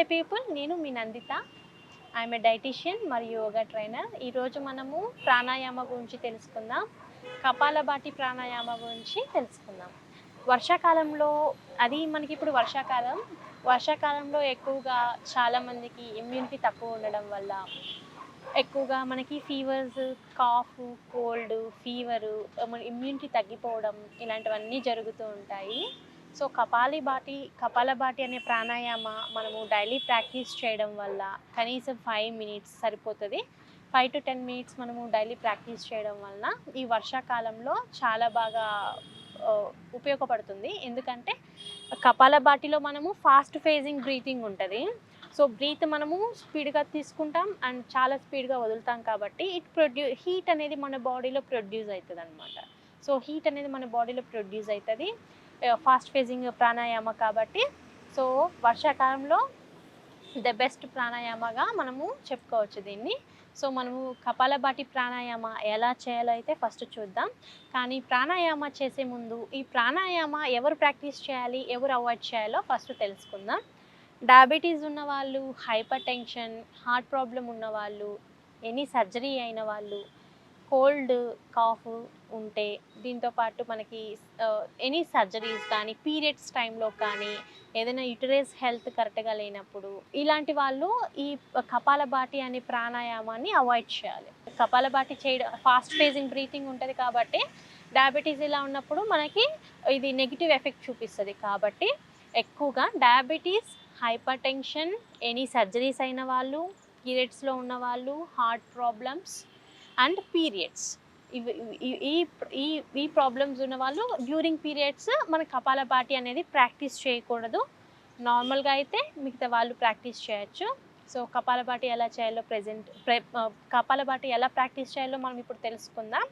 నమస్తే పీపుల్ నేను మీ నందిత. ఐఎమ్ ఏ డైటీషియన్ మరియు యోగా ట్రైనర్ ఈరోజు మనము ప్రాణాయామ గురించి తెలుసుకుందాం. కపాలబాటి ప్రాణాయామ గురించి తెలుసుకుందాం. వర్షాకాలంలో అది మనకి ఇప్పుడు వర్షాకాలం. వర్షాకాలంలో ఎక్కువగా చాలామందికి ఇమ్యూనిటీ తక్కువ ఉండడం వల్ల ఎక్కువగా మనకి ఫీవర్స్ కాఫ్ కోల్డ్ ఫీవరు మన ఇమ్యూనిటీ తగ్గిపోవడం ఇలాంటివన్నీ జరుగుతూ ఉంటాయి. సో కపాలిభాతి కపాలబాటి అనే ప్రాణాయామ మనము డైలీ ప్రాక్టీస్ చేయడం వల్ల కనీసం ఫైవ్ మినిట్స్ సరిపోతుంది. ఫైవ్ టు టెన్ మినిట్స్ మనము డైలీ ప్రాక్టీస్ చేయడం వలన ఈ వర్షాకాలంలో చాలా బాగా ఉపయోగపడుతుంది. ఎందుకంటే కపాలభాతిలో మనము ఫాస్ట్ ఫేజింగ్ బ్రీతింగ్ ఉంటుంది. సో బ్రీత్ మనము స్పీడ్గా తీసుకుంటాం అండ్ చాలా స్పీడ్గా వదులుతాం కాబట్టి ఇట్ ప్రొడ్యూ హీట్ అనేది మన బాడీలో ప్రొడ్యూస్ అవుతుంది అనమాట సో హీట్ అనేది మన బాడీలో ప్రొడ్యూస్ అవుతుంది. ఫాస్ట్ ఫేజింగ్ ప్రాణాయామ కాబట్టి. సో వర్షాకాలంలో ద బెస్ట్ ప్రాణాయామగా మనము చెప్పుకోవచ్చు దీన్ని. సో మనము కపాలబాటి ప్రాణాయామ ఎలా చేయాలో అయితే ఫస్ట్ చూద్దాం. కానీ ప్రాణాయామ చేసే ముందు ఈ ప్రాణాయామ ఎవరు ప్రాక్టీస్ చేయాలి ఎవరు అవాయిడ్ చేయాలో ఫస్ట్ తెలుసుకుందాం. డయాబెటీస్ ఉన్నవాళ్ళు హైపర్ టెన్షన్ హార్ట్ ప్రాబ్లం ఉన్న వాళ్ళు ఎనీ సర్జరీ అయిన వాళ్ళు కోల్డ్ కాఫ్ ఉంటే దీంతో పాటు మనకి ఎనీ సర్జరీస్ కానీ పీరియడ్స్ టైంలో కానీ ఏదైనా యుటరేస్ హెల్త్ కరెక్ట్గా లేనప్పుడు ఇలాంటి వాళ్ళు ఈ కపాలబాటి అనే ప్రాణాయామాన్ని అవాయిడ్ చేయాలి. కపాలబాటి చేయడం ఫాస్ట్ ఫేజింగ్ బ్రీతింగ్ ఉంటుంది కాబట్టి డయాబెటీస్ ఇలా ఉన్నప్పుడు మనకి ఇది నెగిటివ్ ఎఫెక్ట్ చూపిస్తుంది కాబట్టి ఎక్కువగా diabetes hypertension any surgeries అయిన వాళ్ళు పీరియడ్స్లో ఉన్న వాళ్ళు హార్ట్ ప్రాబ్లమ్స్ అండ్ పీరియడ్స్. ఇవి ఈ- ఈ ఈ ప్రాబ్లమ్స్ ఉన్న వాళ్ళు డ్యూరింగ్ పీరియడ్స్ మన కపాలభాతి అనేది ప్రాక్టీస్ చేయకూడదు. నార్మల్గా అయితే మిగతా వాళ్ళు ప్రాక్టీస్ చేయొచ్చు. సో కపాలభాతి ఎలా చేయాలో ప్రజెంట్ కపాలభాతి ఎలా ప్రాక్టీస్ చేయాలో మనం ఇప్పుడు తెలుసుకుందాం.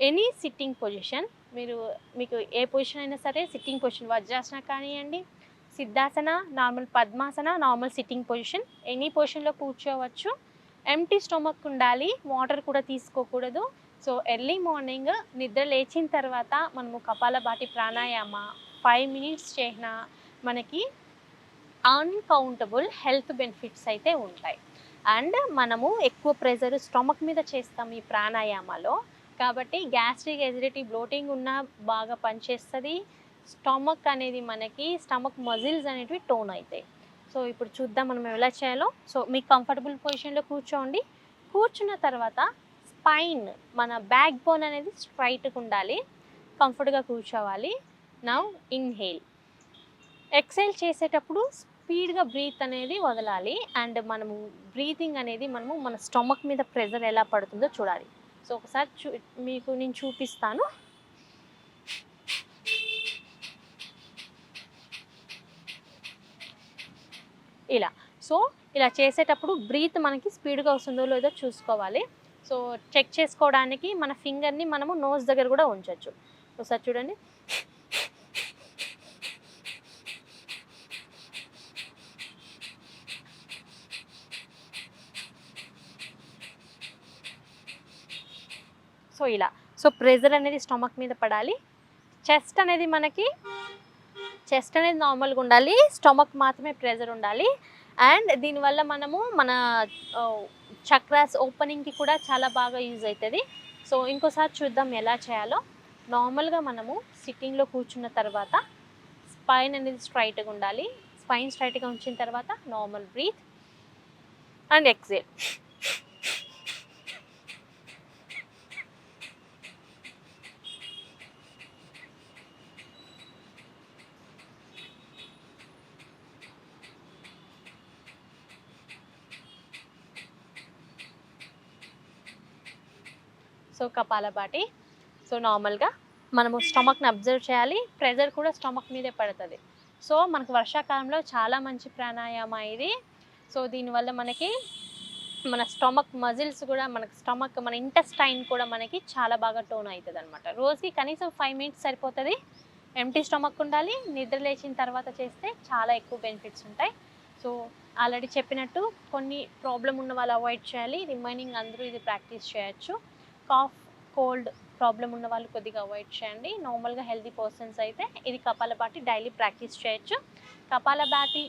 ఎనీ సిట్టింగ్ పొజిషన్ మీరు మీకు ఏ పొజిషన్ అయినా సరే సిట్టింగ్ పొజిషన్ వజ్రాసన కానివ్వండి Siddhasana normal Padmasana normal sitting position any పొజిషన్లో కూర్చోవచ్చు. ఎంటీ స్టొమక్ ఉండాలి వాటర్ కూడా తీసుకోకూడదు. సో ఎర్లీ మార్నింగ్ నిద్ర లేచిన తర్వాత మనము కపాలబాటి ప్రాణాయామ ఫైవ్ మినిట్స్ చేసిన మనకి అన్కౌంటబుల్ హెల్త్ బెనిఫిట్స్ అయితే ఉంటాయి. అండ్ మనము ఎక్కువ ప్రెజర్ స్టమక్ మీద చేస్తాం ఈ ప్రాణాయామలో. కాబట్టి గ్యాస్ట్రిక్ ఎసిడిటీ బ్లోటింగ్ ఉన్నా బాగా పనిచేస్తుంది. స్టమక్ అనేది మనకి స్టమక్ మజిల్స్ అనేటివి టోన్ అవుతాయి. సో ఇప్పుడు చూద్దాం మనం ఎలా చేయాలో. సో మీకు కంఫర్టబుల్ పొజిషన్లో కూర్చోండి. కూర్చున్న తర్వాత స్పైన్ మన బ్యాక్ బోన్ అనేది స్ట్రైట్గా ఉండాలి. కంఫర్ట్గా కూర్చోవాలి. నా ఇన్హేల్ ఎక్సైల్ చేసేటప్పుడు స్పీడ్గా బ్రీత్ అనేది వదలాలి. అండ్ మనము బ్రీతింగ్ అనేది మనము మన స్టమక్ మీద ప్రెజర్ ఎలా పడుతుందో చూడాలి. సో ఒకసారి చూ మీకు నేను చూపిస్తాను. ఇలా. సో ఇలా చేసేటప్పుడు బ్రీత్ మనకి స్పీడ్గా వస్తుందో లేదో చూసుకోవాలి. సో చెక్ చేసుకోవడానికి మన ఫింగర్ని మనము నోస్ దగ్గర కూడా ఉంచవచ్చు ఒకసారి చూడండి. సో ఇలా. సో ప్రెజర్ అనేది స్టమక్ మీద పడాలి. చెస్ట్ అనేది మనకి చెస్ట్ అనేది నార్మల్గా ఉండాలి స్టమక్ మాత్రమే ప్రెజర్ ఉండాలి. అండ్ దీనివల్ల మనము మన చక్రాస్ ఓపెనింగ్కి కూడా చాలా బాగా యూజ్ అవుతుంది సో ఇంకోసారి చూద్దాం ఎలా చేయాలో. నార్మల్గా మనము సిట్టింగ్లో కూర్చున్న తర్వాత స్పైన్ అనేది స్ట్రైట్గా ఉండాలి. స్పైన్ స్ట్రైట్గా ఉంచిన తర్వాత normal breath and exhale. So Kapalabhati so నార్మల్గా మనము స్టమక్ని అబ్జర్వ్ చేయాలి. ప్రెజర్ కూడా స్టమక్ మీదే పడుతుంది. సో మనకు వర్షాకాలంలో చాలా మంచి ప్రాణాయామ ఇది. సో దీనివల్ల మనకి మన స్టమక్ మజిల్స్ కూడా మనకి స్టమక్ మన ఇంటెస్టైన్ కూడా మనకి చాలా బాగా టోన్ అవుతుంది అనమాట రోజుకి కనీసం ఫైవ్ మినిట్స్ సరిపోతుంది. ఎంటీ స్టమక్ ఉండాలి. నిద్ర లేచిన తర్వాత చేస్తే చాలా ఎక్కువ బెనిఫిట్స్ ఉంటాయి. సో ఆల్రెడీ చెప్పినట్టు కొన్ని ప్రాబ్లం ఉన్న వాళ్ళు అవాయిడ్ చేయాలి. రిమైనింగ్ అందరూ ఇది ప్రాక్టీస్ చేయొచ్చు. కాఫ్ కోల్డ్ ప్రాబ్లం ఉన్న వాళ్ళు కొద్దిగా అవాయిడ్ చేయండి. నార్మల్గా హెల్దీ పర్సన్స్ అయితే ఇది కపాలపాటి డైలీ ప్రాక్టీస్ చేయొచ్చు. కపాలబాటి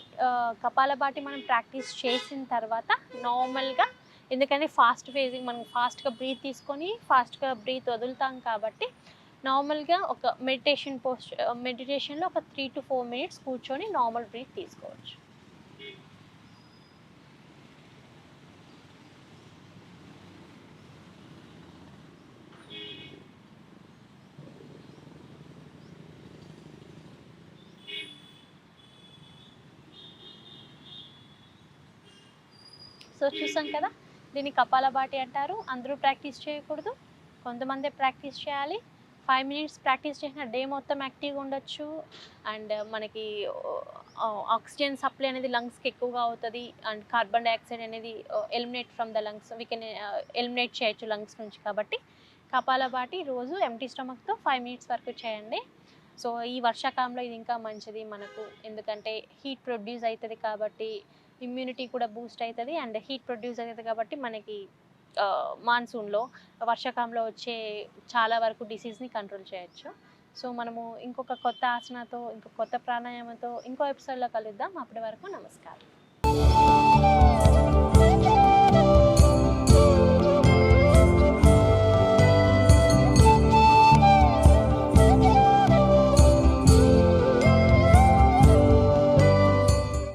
కపాలబాటి మనం ప్రాక్టీస్ చేసిన తర్వాత నార్మల్గా ఎందుకంటే ఫాస్ట్ ఫేజింగ్ మనం ఫాస్ట్గా బ్రీత్ తీసుకొని ఫాస్ట్గా బ్రీత్ వదులుతాం కాబట్టి నార్మల్గా ఒక మెడిటేషన్ పోస్ట్ మెడిటేషన్లో ఒక త్రీ టు ఫోర్ మినిట్స్ కూర్చొని నార్మల్ బ్రీత్ తీసుకోవచ్చు. సో చూసాం కదా? దీన్ని కపాలబాటి అంటారు. అందరూ ప్రాక్టీస్ చేయకూడదు. కొంతమందే ప్రాక్టీస్ చేయాలి. ఫైవ్ మినిట్స్ ప్రాక్టీస్ చేసిన డే మొత్తం యాక్టివ్గా ఉండొచ్చు. అండ్ మనకి ఆక్సిజన్ సప్లై అనేది లంగ్స్కి ఎక్కువగా అవుతుంది. అండ్ కార్బన్ డైఆక్సైడ్ అనేది eliminate from the lungs. We can eliminate చేయొచ్చు లంగ్స్ నుంచి కాబట్టి. కపాలబాటి రోజు ఎంటీ స్టమక్తో ఫైవ్ మినిట్స్ వరకు చేయండి. సో ఈ వర్షాకాలంలో ఇది ఇంకా మంచిది మనకు. ఎందుకంటే హీట్ ప్రొడ్యూస్ అవుతుంది కాబట్టి ఇమ్యూనిటీ కూడా బూస్ట్ అవుతుంది అండ్ హీట్ ప్రొడ్యూస్ అవుతుంది కాబట్టి మనకి మాన్సూన్లో వర్షాకాలంలో వచ్చే చాలా వరకు డిసీజ్ని కంట్రోల్ చేయొచ్చు. సో మనము ఇంకొక కొత్త ఆసనతో ఇంకొక కొత్త ప్రాణాయామంతో ఇంకో ఎపిసోడ్లో కలుద్దాం. అప్పటి వరకు నమస్కారం.